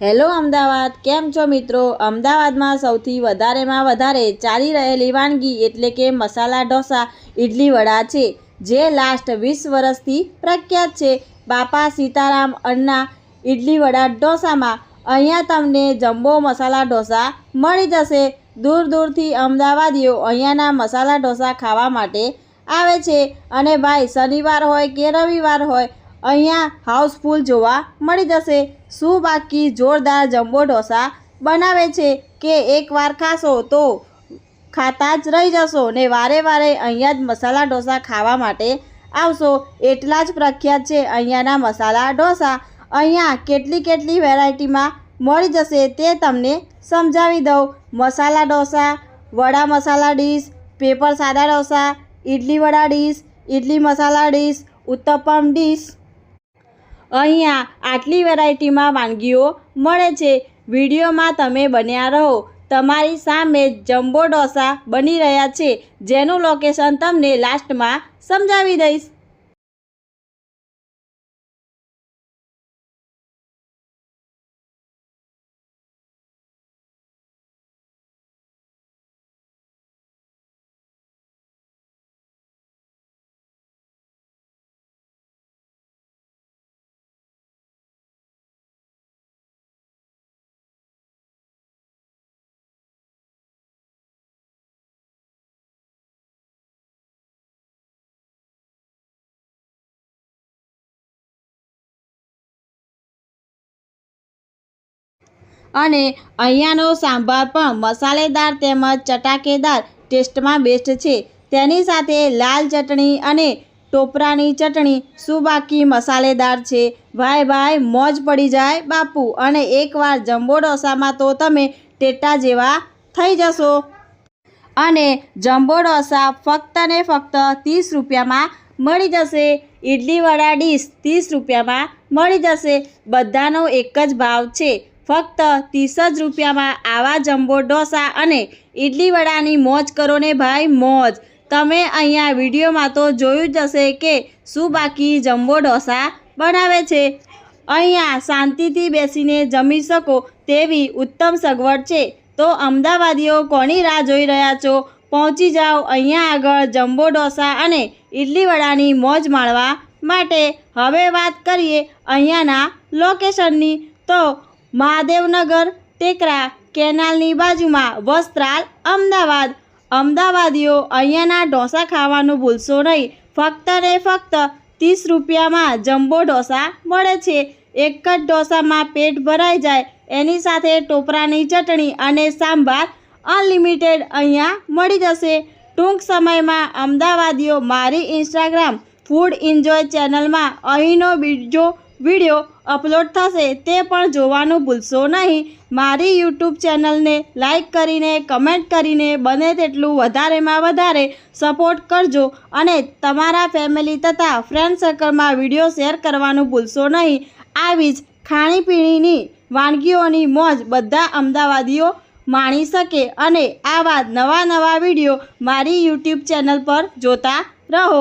Hello Ahmedabad, કેમ છો મિત્રો? અમદાવાદમાં સૌથી વધારેમાં વધારે ચાલી રહેલી વાનગી એટલે કે મસાલા ઢોસા ઇડલી વડા છે, જે લાસ્ટ વીસ વર્ષથી પ્રખ્યાત છે. બાપા સીતારામ અન્ના ઇડલી વડા ઢોસામાં અહીંયા તમને જમ્બો મસાલા ઢોસા મળી જશે. દૂર દૂરથી અમદાવાદીઓ અહીંયાના મસાલા ઢોસા ખાવા માટે આવે છે. અને ભાઈ, શનિવાર હોય કે રવિવાર હોય અહીંયા હાઉસફુલ જોવા મળી જશે. શું બાકી જોરદાર જમ્બો ઢોસા બનાવે છે કે એકવાર ખાશો તો ખાતા જ રહી જશો ને વારે વારે અહીંયા જ મસાલા ઢોસા ખાવા માટે આવશો. એટલા જ પ્રખ્યાત છે અહીંયાના મસાલા ઢોસા. અહીંયા કેટલી કેટલી વેરાયટીમાં મળી જશે તે તમને સમજાવી દઉં. મસાલા ઢોસા, વડા મસાલા ડીશ, પેપર સાદા dosa idli vada dish idli masala dish, uttapam dish. અહીંયા આટલી વેરાયટીમાં વાનગીઓ મળે છે. વિડીયોમાં તમે બન્યા રહો. તમારી સામે જમ્બો ડોસા બની રહ્યા છે, જેનું લોકેશન તમને લાસ્ટમાં સમજાવી દઈશ. અને અહીંયાનો સાંભાર પણ મસાલેદાર તેમજ ચટાકેદાર ટેસ્ટમાં બેસ્ટ છે. તેની સાથે લાલ ચટણી અને ટોપરાની ચટણી શું બાકી મસાલેદાર છે. ભાઈ ભાઈ, મોજ પડી જાય બાપુ. અને એકવાર જમ્બો ડોસામાં તો તમે ટેટા જેવા થઈ જશો. અને જમ્બો ડોસા ફક્ત ને ફક્ત ત્રીસ રૂપિયામાં મળી જશે. ઇડલી ડીશ ત્રીસ રૂપિયામાં મળી જશે. બધાનો એક જ ભાવ છે. ફક્ત ત્રીસ જ રૂપિયામાં આવા જમ્બો ઢોસા અને ઇડલી વડાની મોજ કરો ને ભાઈ, મોજ. તમે અહીંયા વિડીયોમાં તો જોયું જ હશે કે શું બાકી જમ્બો ઢોસા બનાવે છે. અહીંયા શાંતિથી બેસીને જમી શકો તેવી ઉત્તમ સગવડ છે. તો અમદાવાદીઓ કોની રાહ જોઈ રહ્યા છો? પહોંચી જાઓ અહીંયા આગળ જમ્બો ડોસા અને ઇડલી વડાની મોજ માણવા માટે. હવે વાત કરીએ અહીંયાના લોકેશનની. તો મહાદેવનગર ટેકરા કેનાલની બાજુમાં વસ્ત્રાલ, અમદાવાદ. અમદાવાદીઓ અહીંયાના ઢોસા ખાવાનું ભૂલશો નહીં. ફક્ત ને ફક્ત ત્રીસ રૂપિયામાં જમ્બો ઢોસા મળે છે. એક જ ઢોસામાં પેટ ભરાઈ જાય. એની સાથે ટોપરાની ચટણી અને સાંભાર અનલિમિટેડ અહીંયા મળી જશે. ટૂંક સમયમાં અમદાવાદીઓ મારી ઇન્સ્ટાગ્રામ ફૂડ એન્જોય ચેનલમાં અહીંનો બીજો વીડિયો અપલોડ થશે તે પણ જોવાનું ભૂલશો નહીં. મારી યુટ્યુબ ચેનલને લાઈક કરીને, કમેન્ટ કરીને બને તેટલું વધારેમાં વધારે સપોર્ટ કરજો અને તમારા ફેમિલી તથા ફ્રેન્ડ સર્કલમાં વીડિયો શેર કરવાનું ભૂલશો નહીં. આવી જ ખાણીપીણીની વાનગીઓની મોજ બધા અમદાવાદીઓ માણી શકે અને આવા નવા નવા વીડિયો મારી યુટ્યુબ ચેનલ પર જોતા રહો.